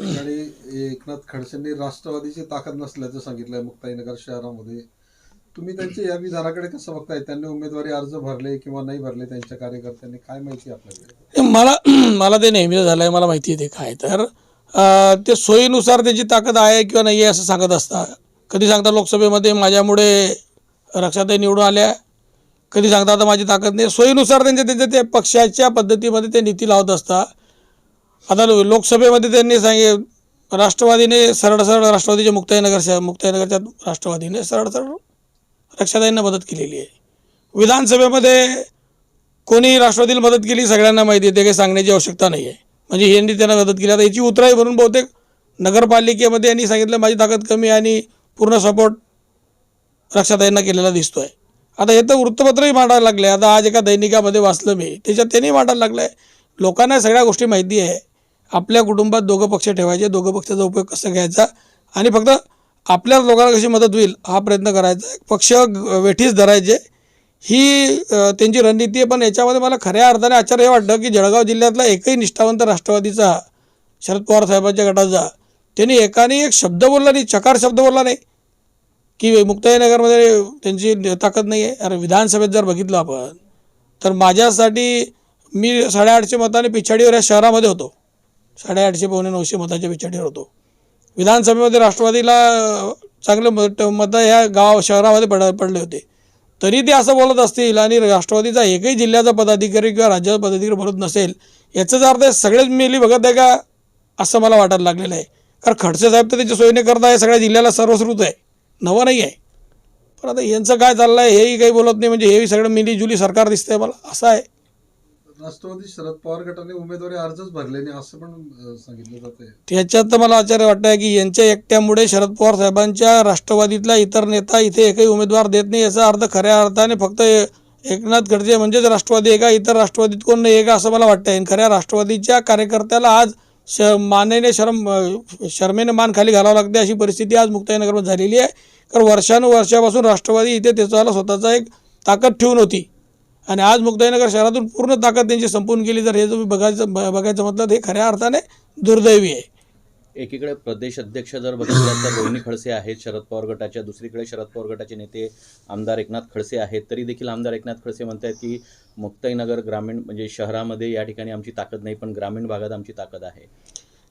ठिकाणी एकनाथ खडसेंनी राष्ट्रवादीची ताकद नसल्याचं सांगितलंय मुक्ताईनगर शहरामध्ये. तुम्ही त्यांच्या या विधानाकडे कसं बघताय? त्यांनी उमेदवारी अर्ज भरले किंवा नाही भरले त्यांच्या कार्यकर्त्यांनी काय माहिती आपल्याकडे? मला मला ते नेहमीच झालं आहे मला माहिती आहे ते काय. तर ते सोयीनुसार त्याची ताकद आहे किंवा नाही आहे असं सांगत असता कधी सांगता लोकसभेमध्ये माझ्यामुळे रक्षाताई निवडून आल्या कधी सांगता आता माझी ताकद नाही. सोयीनुसार त्यांच्या त्यांच्या त्या पक्षाच्या पद्धतीमध्ये ते नीती लावत असता आता लोकसभेमध्ये त्यांनी सांगे राष्ट्रवादीने सरळ सरळ राष्ट्रवादीचे मुक्ताईनगर मुक्ताईनगरच्या राष्ट्रवादीने सरळ सरळ रक्षाताईंना मदत केलेली आहे. विधानसभेमध्ये कोणी राष्ट्रवादीला मदत केली सगळ्यांना माहिती आहे ते काही सांगण्याची आवश्यकता नाही आहे. म्हणजे यांनी त्यांना मदत केली. आता याची उतराई म्हणून बहुतेक नगरपालिकेमध्ये यांनी सांगितलं माझी ताकद कमी आणि पूर्ण सपोर्ट रक्षाताईंना केलेला दिसतो आहे आता हे तर वृत्तपत्रही मांडायला लागले. आता आज एका दैनिकामध्ये वाचलं मी त्याच्यात त्यांनी मांडायला लागलं आहे लोकांना सगळ्या गोष्टी माहिती आहे. आपल्या कुटुंबात दोघं पक्ष ठेवायचे दोघं पक्षाचा उपयोग कसा घ्यायचा? आणि फक्त आपल्या लोकांना कशी मदत होईल हा प्रयत्न करायचा. पक्ष वेठीस धरायचे. ही त्यांची रणनीती आहे पण याच्यामध्ये मला खऱ्या अर्थाने आश्चर्य हे वाटतं की जळगाव जिल्ह्यातला एकही निष्ठावंत राष्ट्रवादीचा शरद पवार साहेबांच्या गटाचा त्यांनी एकाने एक शब्द बोलला नाही चकार शब्द बोलला नाही. की मुक्ताईनगरमध्ये त्यांची ताकद नाही आहे. अरे विधानसभेत जर बघितलं आपण तर माझ्यासाठी मी साडेआठशे मताने पिछाडीवर या शहरामध्ये होतो. साडेआठशे पावणे नऊशे मताच्या पिछाडीवर होतो. विधानसभेमध्ये राष्ट्रवादीला चांगले मत मतं ह्या गाव शहरामध्ये पड पडले होते. तरी ते असं बोलत असतील आणि राष्ट्रवादीचा एकही जिल्ह्याचा पदाधिकारी किंवा राज्याचा पदाधिकारी बोलत नसेल याचाच अर्थ सगळेच मिली बघत आहे का? असं मला वाटायला लागलेलं आहे. कारण खडसे साहेब तर त्याच्या सोयीने करत आहे सगळ्या जिल्ह्याला सर्वश्रुत आहे. नवं नाही आहे. पण आता यांचं काय चाललं आहे हेही काही बोलत नाही म्हणजे हेही सगळं मिलीजुली सरकार दिसतंय मला. असं आहे. राष्ट्रवादी शरद पवार गटाने उमेदवारी अर्जच भरले नाही असं पण सांगितलं जाते त्याच्यात तर मला आश्चर्य वाटतं आहे की यांच्या एकट्यामुळे शरद पवार साहेबांच्या राष्ट्रवादीतला इतर नेता इथे एकही उमेदवार देत नाही याचा अर्थ खऱ्या अर्थाने फक्त एकनाथ खडसे म्हणजेच राष्ट्रवादी आहे का इतर राष्ट्रवादीत कोण नाही आहे का असं मला वाटतं आहे खऱ्या राष्ट्रवादीच्या कार्यकर्त्याला आज श मानेने शरम शर्मेने मान खाली घालावं लागते अशी परिस्थिती आज मुक्ताईनगरमध्ये झालेली आहे. कारण वर्षानुवर्षापासून राष्ट्रवादी इथे त्याचा स्वतःचा एक ताकद ठेवून होती. आणि आज मुक्ताईनगर शहरातून पूर्ण ताकद त्यांची संपून गेली. तर हे तुम्ही बघायचं बघायचं म्हटलं तर हे खऱ्या अर्थाने दुर्दैवी आहे. एकीकडे प्रदेश अध्यक्ष जर बघितलं तर रोहिणी खडसे आहेत शरद पवार गटाच्या. दुसरीकडे शरद पवार गटाचे नेते आमदार एकनाथ खडसे आहेत. तरी देखील आमदार एकनाथ खडसे म्हणतात की मुक्ताईनगर ग्रामीण म्हणजे शहरामध्ये या ठिकाणी आमची ताकद नाही पण ग्रामीण भागात आमची ताकद आहे.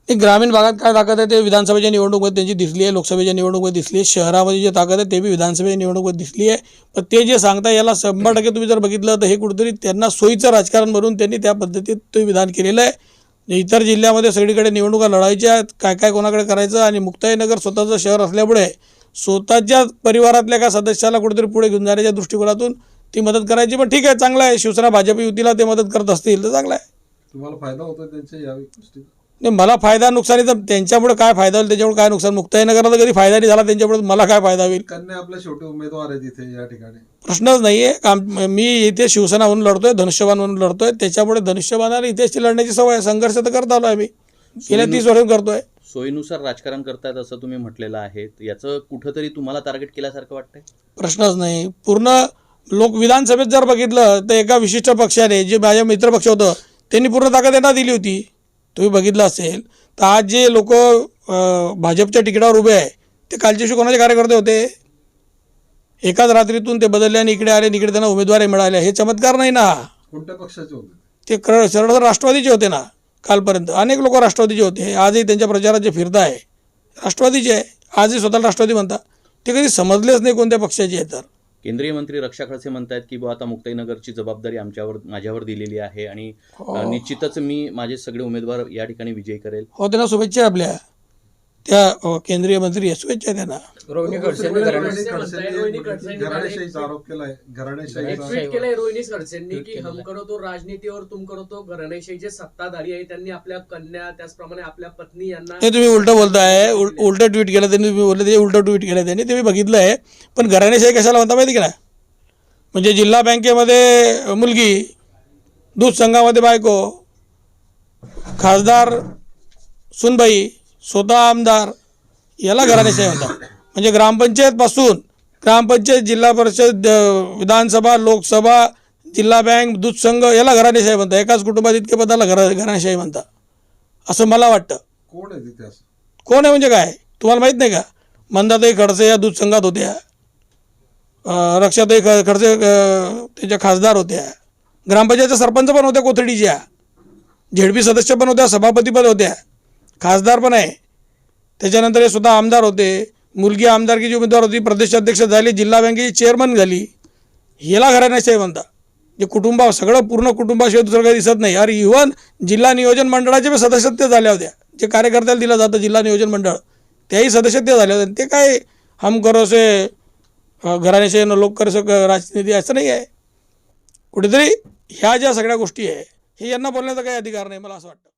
ते ग्रामीण भागात काय ताकद आहे ते विधानसभेच्या निवडणुकीत त्यांची दिसली आहे लोकसभेच्या निवडणुकीत दिसली आहे शहरामध्ये जे ताकद आहे ते बी विधानसभेच्या निवडणुकीत दिसली आहे. पण ते जे सांगता याला शंभर टक्के तुम्ही जर बघितलं तर हे कुठेतरी त्यांना सोयीचं राजकारण म्हणून त्यांनी त्या पद्धतीत ते विधान केलेलं आहे. म्हणजे इतर जिल्ह्यामध्ये सगळीकडे निवडणुका लढायच्या आहेत काय काय कोणाकडे करायचं आणि मुक्ताईनगर स्वतःचं शहर असल्यामुळे स्वतःच्या परिवारातल्या का सदस्याला कुठेतरी पुढे घेऊन जाण्याच्या दृष्टिकोनातून ती मदत करायची. पण ठीक आहे चांगलं आहे. शिवसेना भाजप युतीला ते मदत करत असतील तर चांगलं आहे. तुम्हाला फायदा होतो त्यांच्या या गोष्टीचा? नाही मला फायदा नुकसानीचा त्यांच्यामुळे काय फायदा होईल त्याच्यामुळे काय नुकसान? मुक्ताईनगरला तर कधी फायदा नाही झाला त्यांच्यामुळे मला काय फायदा होईल? कन्या आपल्या शेवटी उमेदवार आहे तिथे या ठिकाणी. प्रश्नच नाही आहे काम मी इथे शिवसेना म्हणून लढतोय धनुष्यबाण म्हणून लढतोय. त्याच्यामुळे धनुष्यबाणाला इथेच लढण्याची सवय आहे. संघर्ष तर करत आलो आहे मी गेल्या तीस वर्ष करतोय. सोयीनुसार राजकारण करतायत असं तुम्ही म्हटलेलं आहे. याचं कुठंतरी तुम्हाला टार्गेट केल्यासारखं वाटतंय? प्रश्नच नाही. पूर्ण लोक विधानसभेत जर बघितलं तर एका विशिष्ट पक्षाने जे माझ्या मित्र पक्ष होतं त्यांनी पूर्ण ताकद यांना दिली होती. तुम्ही बघितलं असेल तर आज जे लोक भाजपच्या तिकिटावर उभे आहे ते कालच्या दिवशी कोणाचे कार्यकर्ते होते? एकाच रात्रीतून ते बदलले आणि इकडे आले इकडे त्यांना उमेदवारी मिळाल्या हे चमत्कार नाही ना? कोणत्या पक्षाचे होते? ते सरळ राष्ट्रवादीचे होते ना कालपर्यंत. अनेक लोक राष्ट्रवादीचे होते. आजही त्यांच्या प्रचारात जे फिरत आहे राष्ट्रवादीचे आहे. आजही स्वतःला राष्ट्रवादी म्हणतात. ते कधी समजलेच नाही कोणत्या पक्षाचे आहे तर. केंद्रीय मंत्री रक्षा खडसे म्हणतायत की बुवा आता मुक्ताईनगरची जबाबदारी आमच्यावर माझ्यावर दिलेली आहे आणि अ, निश्चितच मी माझे सगळे उमेदवार या ठिकाणी विजयी करेल. हो त्यांना शुभेच्छा आपल्या. त्या केंद्रीय मंत्री शुभेच्छा त्यांना तो राजनीती और तुम करो तो घराणेशाही जे सत्ताधारी आहे. त्यांनी आपल्या कन्या त्याचप्रमाणे आपल्या पत्नी यांना हे तुम्ही उलटं बोलताय. उल उलटं ट्विट केलं त्यांनी तुम्ही बोलले ते उलटं ट्विट केलं त्यांनी. ते मी बघितलं आहे पण घराणेशाही कशाला म्हणता माहिती का म्हणजे जिल्हा बँकेमध्ये मुलगी दूध संघामध्ये बायको खासदार सुनबाई स्वतः आमदार याला घराणेशाही म्हणतात. म्हणजे ग्रामपंचायतपासून ग्रामपंचायत जिल्हा परिषद विधानसभा लोकसभा जिल्हा बँक दूध संघ याला घराणेशाही म्हणतात. एकाच कुटुंबात इतके पदाला घरा घराणेशाही म्हणतात. असं मला वाटतं. कोण आहे तिथे असं? कोण आहे म्हणजे काय? तुम्हाला माहीत नाही का? मंदाताई खडसे या दूध संघात होत्या. अं, रक्षाताई ख खडसे अं, त्याच्या खासदार होत्या. ग्रामपंचायतच्या सरपंच पण होत्या कोथडीच्या झेडपी सदस्य पण होत्या सभापती पण होत्या. खासदार पण आहे. त्याच्यानंतर हे स्वतः आमदार होते. मुलगी आमदारकीची उमेदवार होती प्रदेशाध्यक्ष झाली जिल्हा बँकेची चेअरमन झाली. हिला घराण्याशाही म्हणता. जे कुटुंबा सगळं पूर्ण कुटुंबाशिवाय दुसरं काही दिसत नाही. अरे इव्हन जिल्हा नियोजन मंडळाचे पण सदस्यत्व झाल्या होत्या. जे कार्यकर्त्याला दिलं जातं जिल्हा नियोजन मंडळ त्याही सदस्यत्व झाले होते ते काय हम करोसे घराण्याचे लोक कर राजनीती असं नाही आहे. कुठेतरी ह्या ज्या सगळ्या गोष्टी आहे हे यांना बोलण्याचा काही अधिकार नाही मला असं वाटतं.